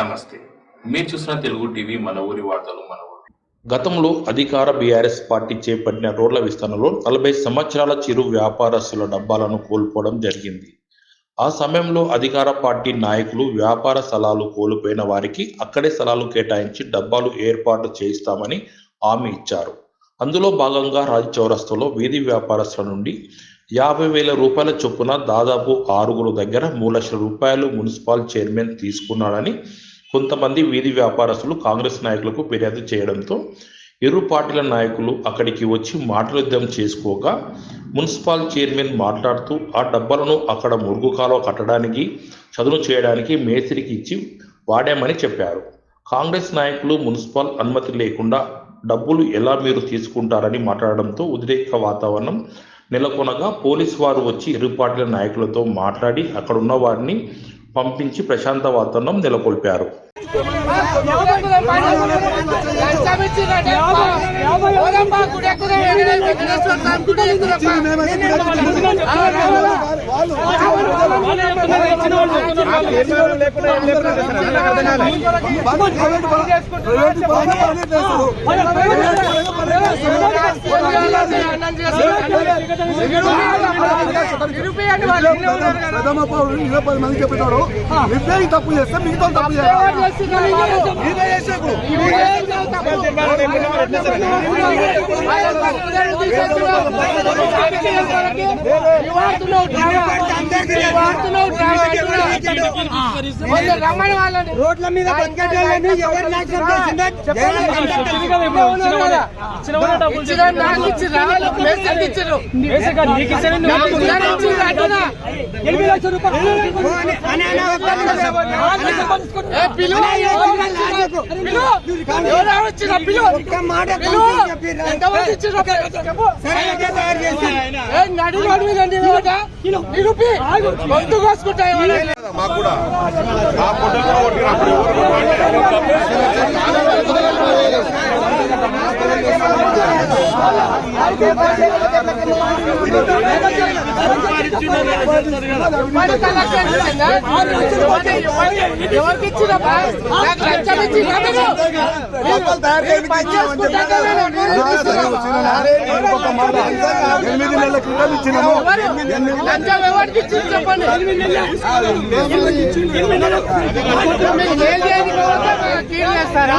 నమస్తే. మీరు చూసిన తెలుగు టీవీ మన ఊరి వార్తలు మన ఊరి గతంలో అధికార బీఆర్ఎస్ పార్టీ చేపట్టిన రోడ్ల విస్తరణలో నలభై సంవత్సరాల చిరు వ్యాపారస్తుల డబ్బాలను కోల్పోవడం జరిగింది. ఆ సమయంలో అధికార పార్టీ నాయకులు వ్యాపార స్థలాలు కోల్పోయిన వారికి అక్కడే స్థలాలు కేటాయించి డబ్బాలు ఏర్పాటు చేయిస్తామని హామీ ఇచ్చారు. అందులో భాగంగా రాజ్ చౌరస్తాలో వీధి వ్యాపారస్తుల నుండి యాభై వేల రూపాయల చొప్పున దాదాపు ఆరుగురు దగ్గర మూడు లక్షల రూపాయలు మున్సిపల్ చైర్మన్ తీసుకున్నాడని కొంతమంది వీధి వ్యాపారస్తులు కాంగ్రెస్ నాయకులకు ఫిర్యాదు చేయడంతో ఇరు పార్టీల నాయకులు అక్కడికి వచ్చి మాటలుద్దం చేసుకోగా మున్సిపల్ చైర్మన్ మాట్లాడుతూ ఆ డబ్బాలను అక్కడ మురుగు కాలువ కట్టడానికి చదును చేయడానికి మేస్త్రికి ఇచ్చి వాడామని చెప్పారు. కాంగ్రెస్ నాయకులు మున్సిపల్ అనుమతి లేకుండా డబ్బులు ఎలా మీరు తీసుకుంటారని మాట్లాడడంతో ఉద్రేక వాతావరణం నెలకొనగా పోలీస్ వారు వచ్చి ఇరు పార్టీల నాయకులతో మాట్లాడి అక్కడున్న వారిని పంపించి ప్రశాంత వాతావరణం నెలకొల్పారు ప్రథమ పౌరులు ఇరవై పది మందికి చెప్పినాడు నువ్వే ఈ తప్పు చేస్తే మిగతా తప్పు చేయాలి నీవే చేసేకు రమ్మని వాళ్ళని రోడ్ల మీద బతికేటోళ్ళని ఎవరు నాశనం చేసిందో. ఎనిమిది లక్షల రూపాయలు పిలువు. పిలువు. ఎవరు? పిలువు. మాట. మాకు కూడా ఆ పొట్టలు కూడా కొట్టినప్పుడు ఎవరు? ఎవరికి ఇచ్చిరబ్బా? నాకు లంచం ఇచ్చిర్రా ఎనిమిది నెలల క్రితం ఇచ్చినాము లంచం ఎవరికి ఇచ్చింది చెప్పండి చేస్తారా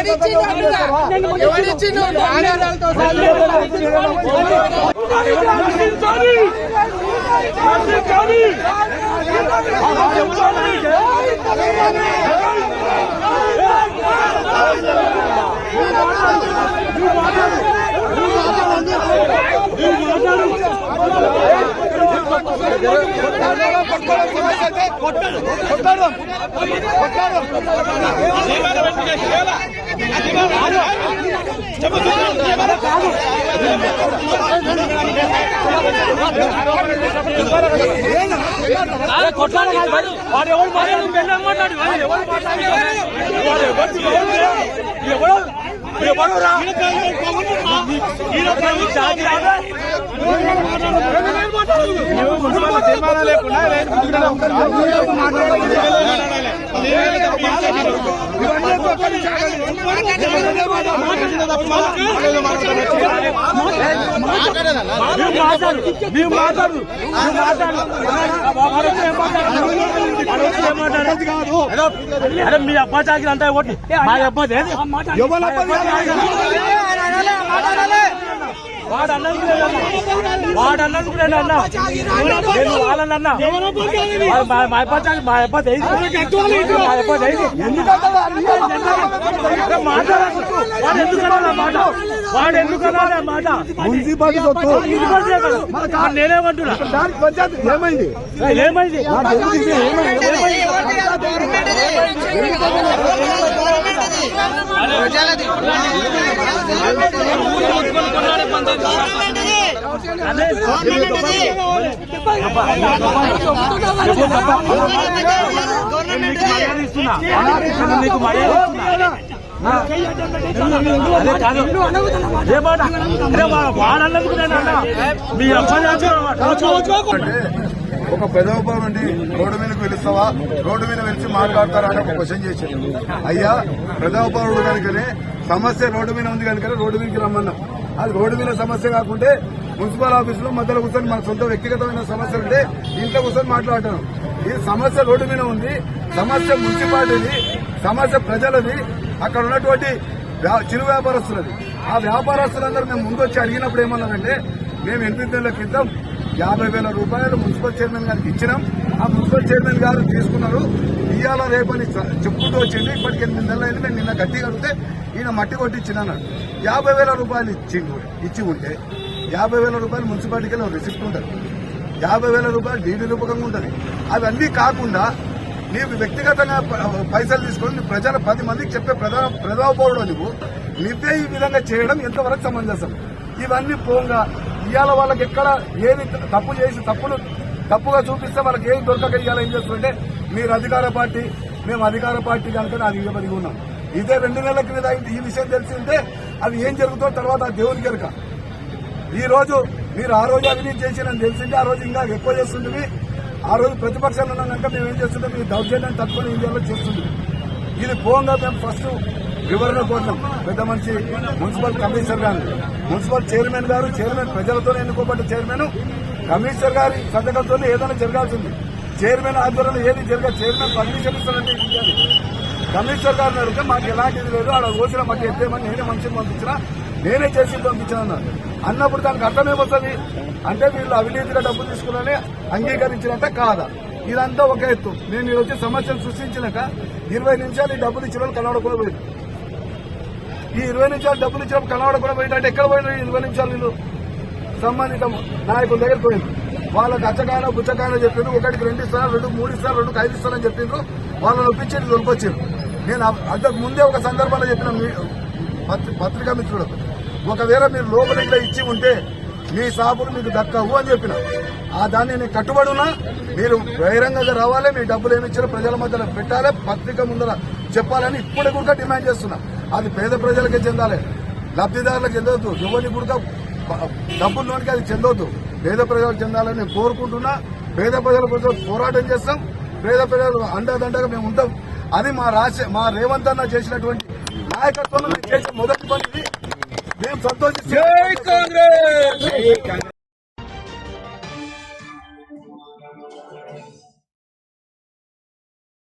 మా చరిత్ర మా వాడు ఎవరు మాట్లాడు పెళ్ళని మాట్లాడు ఎవరు మాట్లాడు ఎవరు ఎవరు రా తీర్మానం లేకుండా మాట్లాడు అరే మీ అబ్బా చాకిరి అంతా ఒకటి మా అబ్బాది ఏది? ఎవరు వాడు అన్నందుకు. వాడు అన్నందుకు నేను అన్నా. నేను వాళ్ళని అన్నా మా మా? మా మాట వాడు ఎందుకు అన్నాడు ఆ మాట? మున్సిపాలిటీ నేనేమంటున్నా? పంచాయతీ ఏమైంది? ఏమైంది? నీకు మర్యాద అదే కాదు ఏ మాట అరే వా- వాడన్నందుకు నేను అన్నా మీ అబ్బాయి ఒక పెదవపా నుండి రోడ్డు మీదకి వెలుస్తావా? రోడ్డు మీద వెలిసి మాట్లాడతారా అని ఒక క్వశ్చన్ చేసింది. అయ్యా పెదవపౌరుడు కనుకనే సమస్య రోడ్డు మీద ఉంది కనుక రోడ్డు మీదకి రమ్మన్నాం. అది రోడ్డు మీద సమస్య కాకుంటే మున్సిపల్ ఆఫీసులో మధ్యలో కూర్చొని మన సొంత వ్యక్తిగతమైన సమస్య ఉంటే ఇంట్లో కూర్చొని మాట్లాడటం. ఈ సమస్య రోడ్డు మీద ఉంది సమస్య మున్సిపాలిటీది సమస్య ప్రజలది అక్కడ ఉన్నటువంటి వ్యా- చిరు వ్యాపారస్తులది. ఆ వ్యాపారస్తులందరూ మేము ముందు వచ్చి అడిగినప్పుడు ఏమన్నారంటే మేము ఎనిమిది నెలల క్రితం యాభై వేల రూపాయలు మున్సిపల్ చైర్మన్ గారికి ఇచ్చినాం. ఆ మున్సిపల్ చైర్మన్ గారు తీసుకున్నారు. ఇయ్యాల రేపని చెప్పుకుంటూ వచ్చింది ఇప్పటికి ఎనిమిది నెలలు అయింది. మేము నిన్న గట్టి కడితే ఈయన మట్టి కొట్టించిన యాభై వేల రూపాయలు ఇచ్చి ఇచ్చి ఉంటే యాభై వేల రూపాయలు మున్సిపాలిటీకి రిసిప్ట్ ఉంటుంది. యాభై వేల రూపాయలు డీడీ రూపకంగా ఉంటుంది. అవన్నీ కాకుండా నీవు వ్యక్తిగతంగా పైసలు తీసుకొని ప్రజల పది మందికి చెప్పే ప్రధాన ప్రజాపౌరుడు నువ్వు. నువ్వే ఈ విధంగా చేయడం ఎంతవరకు సమంజసం? ఇవన్నీ పోగా ఇవాళ వాళ్ళకి ఎక్కడ ఏది తప్పు చేసి తప్పులు తప్పుగా చూపిస్తే వాళ్ళకి ఏం దొరకక ఇవాళ ఏం చేస్తుంటే మీరు అధికార పార్టీ మేము అధికార పార్టీ కనుక అది ఇవ్వబడి ఉన్నాం. ఇదే రెండు నెలల క్రితం అయింది. ఈ విషయం తెలిసిందే అది ఏం జరుగుతుందో తర్వాత ఆ దేవునికి ఎరక ఈ రోజు మీరు ఆ రోజు అవినీతి చేసినని తెలిసింది ఆ రోజు ఇంకా ఎక్కువ చేస్తుంది ఆ రోజు ప్రతిపక్షాలు ఉన్నాక మేము ఏం చేస్తుంటే? మీ దౌర్జన్యం తట్టుకొని ఇండియాలో చేస్తుంది ఇది పోగా మేము ఫస్ట్ వివరణ కోరినాం. పెద్ద మనిషి మున్సిపల్ కమిషనర్ గారు. మున్సిపల్ చైర్మన్ గారు చైర్మన్ ప్రజలతో ఎన్నుకోబడ్డ చైర్మన్. కమిషనర్ గారి సంతకంతో ఏదైనా జరగాల్సింది. చైర్మన్ ఆధ్వర్యంలో ఏది జరగదు చైర్మన్ పర్మిషన్ ఇస్తారంటే ఇచ్చారు కమిషనర్ గారు అడిగితే మాకు ఎలాంటిది లేదు అలా కోసిన మట్టి ఎత్తేమని నేనే మనిషిని పంపించినా నేనే చేసి పంపించాను అన్నప్పుడు దానికి అర్థమేమవుతుంది అంటే వీళ్ళు అవినీతిగా డబ్బులు తీసుకున్నానే అంగీకరించినట్ట కాదా? ఇదంతా ఒక ఎత్తు. నేను ఈ సమస్యను సృష్టించినాక ఇరవై నిమిషాలు ఈ డబ్బులు ఇచ్చిన వాళ్ళు కనబడకూడదు ఈ ఇరవై నిమిషాలు డబ్బులు ఇచ్చినప్పుడు కనబడకుండా పోయింది. అంటే ఎక్కడ పోయినా ఇరవై నిమిషాలు వీళ్ళు సంబంధిత నాయకుల దగ్గర పోయింది వాళ్ళకి అచ్చకాయన బుచ్చకాయన చెప్పిండ్రు. ఒకటికి రెండు ఇస్తారు రెండు మూడు ఇస్తారు రెండు ఐదు ఇస్తారని చెప్పిండ్రు. వాళ్ళని ఒప్పించేది దొరికొచ్చారు నేను అంతకు ముందే ఒక సందర్భంలో చెప్పిన పత్రికా మిత్రులకు ఒకవేళ మీరు లోపల ఇట్లా ఇచ్చి ఉంటే మీ సాపులు మీకు దక్కవు అని చెప్పిన. ఆ దాన్ని నేను కట్టుబడి మీరు బహిరంగంగా రావాలి మీ డబ్బులు ఏమి ఇచ్చారో ప్రజల మధ్యలో పెట్టాలి పత్రిక ముందర చెప్పాలని ఇప్పటికి కూడా డిమాండ్ చేస్తున్నా. అది పేద ప్రజలకే చెందాలి. లబ్ధిదారులకు చెందవద్దు ఎవరిని కూడా డబ్బుల్లోనికి అది చెందొద్దు. పేద ప్రజలకు చెందాలని నేను కోరుకుంటున్నా. పేద ప్రజల కోసం పోరాటం చేస్తాం. పేద ప్రజలు అండదండగా మేము ఉంటాం. అది మా రాష్ట్ర మా రేవంత్ అన్న చేసినటువంటి నాయకత్వంలో మేము చేసే మొదటి పని మేము సంతోషిస్తాం